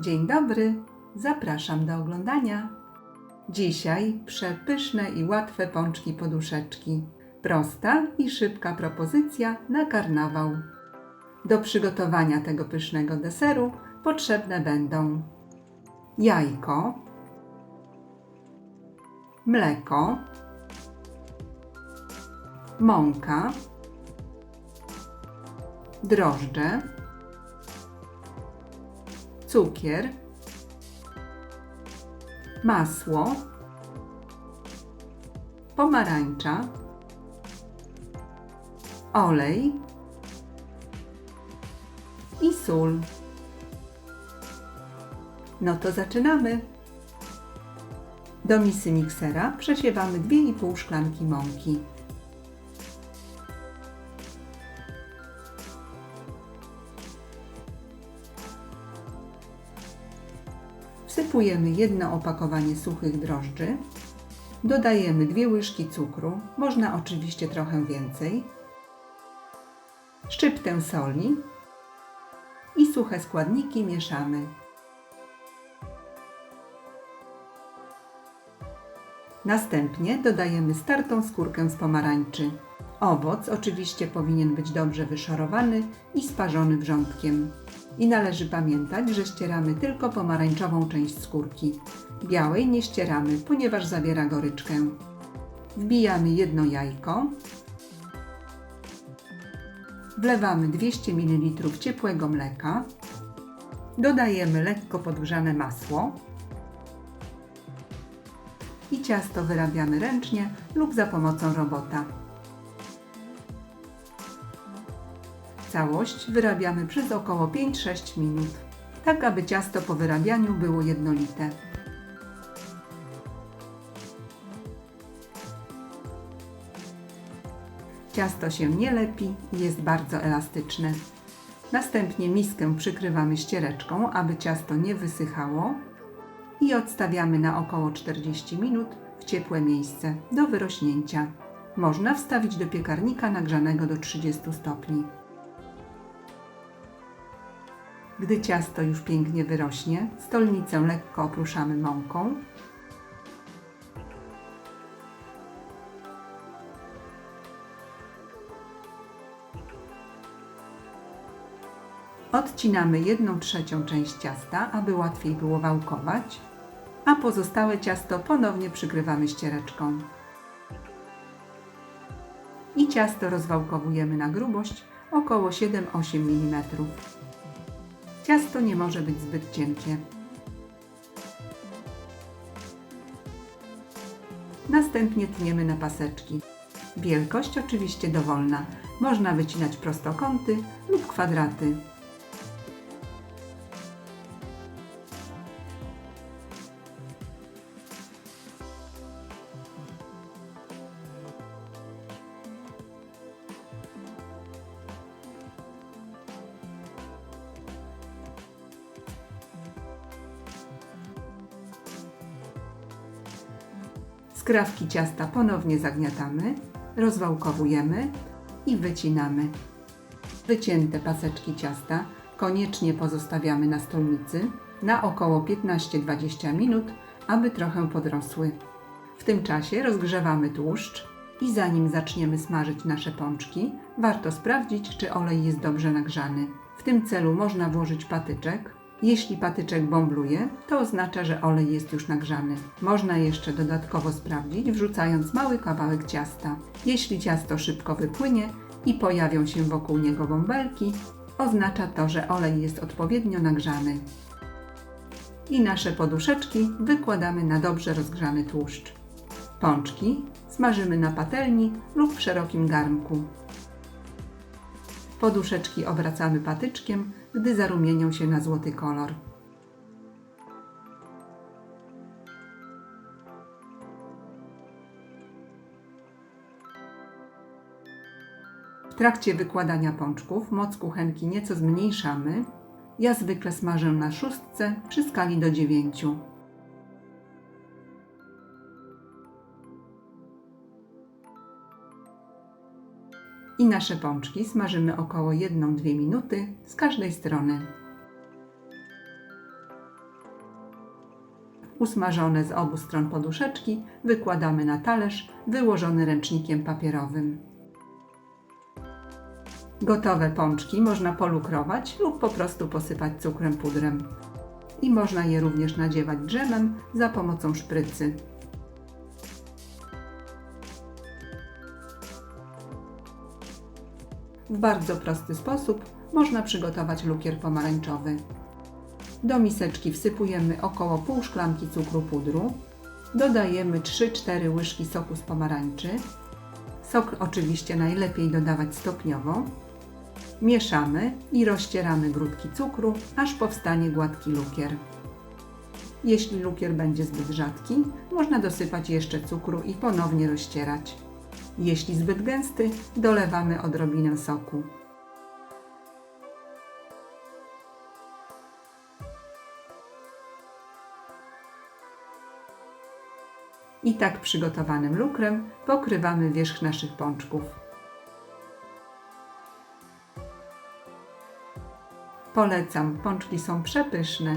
Dzień dobry, zapraszam do oglądania. Dzisiaj przepyszne i łatwe pączki poduszeczki. Prosta i szybka propozycja na karnawał. Do przygotowania tego pysznego deseru potrzebne będą jajko, mleko, mąka, drożdże, cukier, masło, pomarańcza, olej i sól. No to zaczynamy. Do misy miksera przesiewamy 2,5 szklanki mąki. Wsypujemy jedno opakowanie suchych drożdży. Dodajemy dwie łyżki cukru, można oczywiście trochę więcej. Szczyptę soli i suche składniki mieszamy. Następnie dodajemy startą skórkę z pomarańczy. Owoc oczywiście powinien być dobrze wyszorowany i sparzony wrzątkiem. I należy pamiętać, że ścieramy tylko pomarańczową część skórki. Białej nie ścieramy, ponieważ zawiera goryczkę. Wbijamy jedno jajko. Wlewamy 200 ml ciepłego mleka. Dodajemy lekko podgrzane masło. I ciasto wyrabiamy ręcznie lub za pomocą robota. Całość wyrabiamy przez około 5-6 minut, tak aby ciasto po wyrabianiu było jednolite. Ciasto się nie lepi i jest bardzo elastyczne. Następnie miskę przykrywamy ściereczką, aby ciasto nie wysychało i odstawiamy na około 40 minut w ciepłe miejsce do wyrośnięcia. Można wstawić do piekarnika nagrzanego do 30 stopni. Gdy ciasto już pięknie wyrośnie, stolnicę lekko oprószamy mąką. Odcinamy 1 trzecią część ciasta, aby łatwiej było wałkować, a pozostałe ciasto ponownie przykrywamy ściereczką. I ciasto rozwałkowujemy na grubość około 7-8 mm. Ciasto nie może być zbyt cienkie. Następnie tniemy na paseczki. Wielkość oczywiście dowolna. Można wycinać prostokąty lub kwadraty. Skrawki ciasta ponownie zagniatamy, rozwałkowujemy i wycinamy. Wycięte paseczki ciasta koniecznie pozostawiamy na stolnicy na około 15-20 minut, aby trochę podrosły. W tym czasie rozgrzewamy tłuszcz i zanim zaczniemy smażyć nasze pączki, warto sprawdzić, czy olej jest dobrze nagrzany. W tym celu można włożyć patyczek, jeśli patyczek bąbluje, to oznacza, że olej jest już nagrzany. Można jeszcze dodatkowo sprawdzić, wrzucając mały kawałek ciasta. Jeśli ciasto szybko wypłynie i pojawią się wokół niego bąbelki, oznacza to, że olej jest odpowiednio nagrzany. I nasze poduszeczki wykładamy na dobrze rozgrzany tłuszcz. Pączki smażymy na patelni lub w szerokim garnku. Poduszeczki obracamy patyczkiem, gdy zarumienią się na złoty kolor. W trakcie wykładania pączków moc kuchenki nieco zmniejszamy. Ja zwykle smażę na szóstce przy skali do dziewięciu. I nasze pączki smażymy około 1-2 minuty z każdej strony. Usmażone z obu stron poduszeczki wykładamy na talerz wyłożony ręcznikiem papierowym. Gotowe pączki można polukrować lub po prostu posypać cukrem pudrem. I można je również nadziewać dżemem za pomocą szprycy. W bardzo prosty sposób można przygotować lukier pomarańczowy. Do miseczki wsypujemy około pół szklanki cukru pudru. Dodajemy 3-4 łyżki soku z pomarańczy. Sok oczywiście najlepiej dodawać stopniowo. Mieszamy i rozcieramy grudki cukru, aż powstanie gładki lukier. Jeśli lukier będzie zbyt rzadki, można dosypać jeszcze cukru i ponownie rozcierać. Jeśli zbyt gęsty, dolewamy odrobinę soku. I tak przygotowanym lukrem pokrywamy wierzch naszych pączków. Polecam, pączki są przepyszne.